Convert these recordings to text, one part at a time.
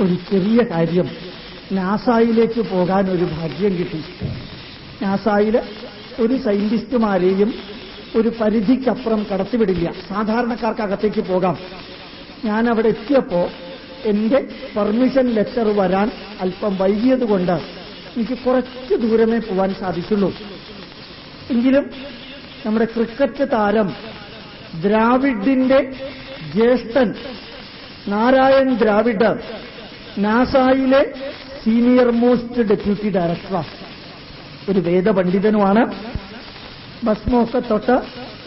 ഒരു ചെറിയ കാര്യം. നാസായിലേക്ക് പോകാൻ ഒരു ഭാഗ്യം കിട്ടി. നാസായിൽ ഒരു സയന്റിസ്റ്റുമാരെയും ഒരു പരിധിക്കപ്പുറം കടത്തിവിടില്ല. സാധാരണക്കാർക്ക് അകത്തേക്ക് പോകാം. ഞാൻ അവിടെ എത്തിയപ്പോ എന്റെ പെർമിഷൻ ലെറ്റർ വരാൻ അല്പം വൈകിയതുകൊണ്ട് എനിക്ക് കുറച്ച് ദൂരമേ പോവാൻ സാധിച്ചുള്ളൂ. എങ്കിലും നമ്മുടെ ക്രിക്കറ്റ് താരം ദ്രാവിഡിന്റെ ജ്യേഷ്ഠൻ നാരായൺ ദ്രാവിഡ് നാസയിലെ സീനിയർ മോസ്റ്റ് ഡെപ്യൂട്ടി ഡയറക്ടർ ഒരു വേദപണ്ഡിതനുമാണ്. ഭസ്മമൊക്കെ തൊട്ട്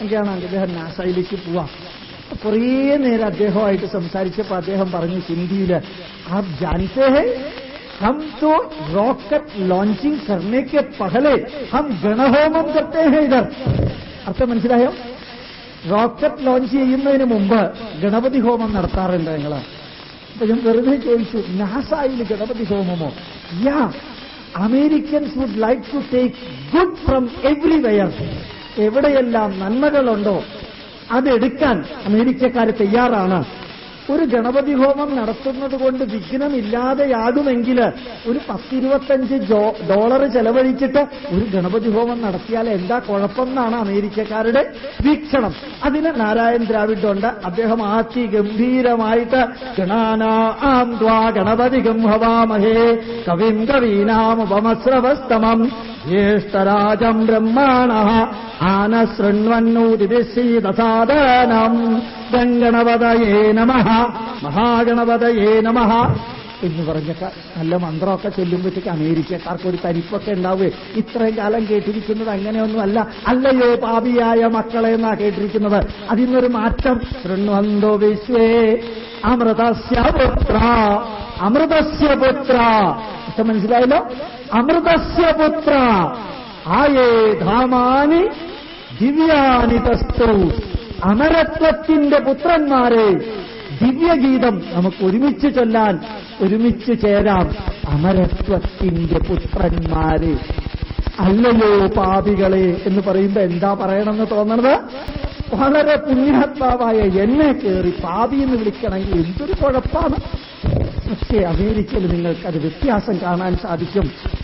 ഒക്കെയാണ് അദ്ദേഹം നാസയിലേക്ക് പോവാം. കുറേ നേരം അദ്ദേഹമായിട്ട് സംസാരിച്ചപ്പോൾ അദ്ദേഹം പറഞ്ഞു ഹിന്ദിയിൽ ആ ജാനത്തെ ഹം? തോ റോക്കറ്റ് ലോഞ്ചിങ് കർണേക്ക് പഹലെ. ഹം ഗണഹോമം കത്തേ ഇതർ അർത്ഥം മനസ്സിലായോ? റോക്കറ്റ് ലോഞ്ച് ചെയ്യുന്നതിന് മുമ്പ് ഗണപതി ഹോമം നടത്താറുണ്ട് ഞങ്ങൾ ഞാൻ വെറുതെ ചോദിച്ചു നാസായിൽ Ganapathi ഹോമമോ yeah Americans would like to take good from everywhere. എവിടെയെല്ലാം നന്മകളുണ്ടോ അതെടുക്കാൻ അമേരിക്കക്കാർ തയ്യാറാണ്. ഒരു ഗണപതി ഹോമം നടത്തുന്നത് കൊണ്ട് വിഘ്നമില്ലാതെയാകുമെങ്കിൽ ഒരു പത്തിരുപത്തഞ്ച് ഡോളർ ചെലവഴിച്ചിട്ട് ഒരു ഗണപതി ഹോമം നടത്തിയാൽ എന്താ കുഴപ്പമെന്നാണ് അമേരിക്കക്കാരുടെ വീക്ഷണം. അതിന് നാരായൺ ദ്രാവിഡ് ഉണ്ട് അദ്ദേഹം ഗംഭീരമായിട്ട് ഗണാനാം ഗണപതി ഗംഭവാമഹേ കവിം കവീനാമുപമസ്രവസ്തമം ജ്യേഷ്ഠരാജം ബ്രഹ്മാണ ആന ശൃണ്വന്നൂതിസാദനം ഗംഗണപതയേ നമ. മഹാഗണപതയേ നമ. എന്ന് പറഞ്ഞൊക്കെ നല്ല മന്ത്രമൊക്കെ ചൊല്ലുമ്പോഴത്തേക്ക് അമേരിക്കക്കാർക്ക് ഒരു തരിപ്പൊക്കെ ഉണ്ടാവുകയെ. ഇത്രയും കാലം കേട്ടിരിക്കുന്നത് അങ്ങനെയൊന്നുമല്ല. അല്ലയോ പാപിയായ മക്കളെ എന്നാ കേട്ടിരിക്കുന്നത്. അതിന്നൊരു മാറ്റം. ശൃണ്വന്തോ വിശ്വേ. അമൃതസ്യപുത്ര അമൃതസ്യപുത്ര അമൃതസ്യ മനസ്സിലായല്ലോ? അമൃതസ്യ പുത്ര. ആയേ ധാമാനി ദിവ്യാനി തസ്തു. അമരത്വത്തിന്റെ പുത്രന്മാരെ ദിവ്യഗീതം നമുക്ക് ഒരുമിച്ച് ചൊല്ലാൻ ഒരുമിച്ച് ചേരാം. അമരത്വത്തിന്റെ പുത്രന്മാര്. അല്ലയോ പാപികളെ എന്ന് പറയുമ്പോ എന്താ പറയണമെന്ന് തോന്നണത്? വളരെ പുണ്യാത്മാവായ എന്നെ കയറി പാപി എന്ന് വിളിക്കണമെങ്കിൽ എന്തൊരു കുഴപ്പമാണ് പക്ഷേ അമേരിക്കയിൽ നിങ്ങൾക്കത് വ്യത്യാസം കാണാൻ സാധിക്കും.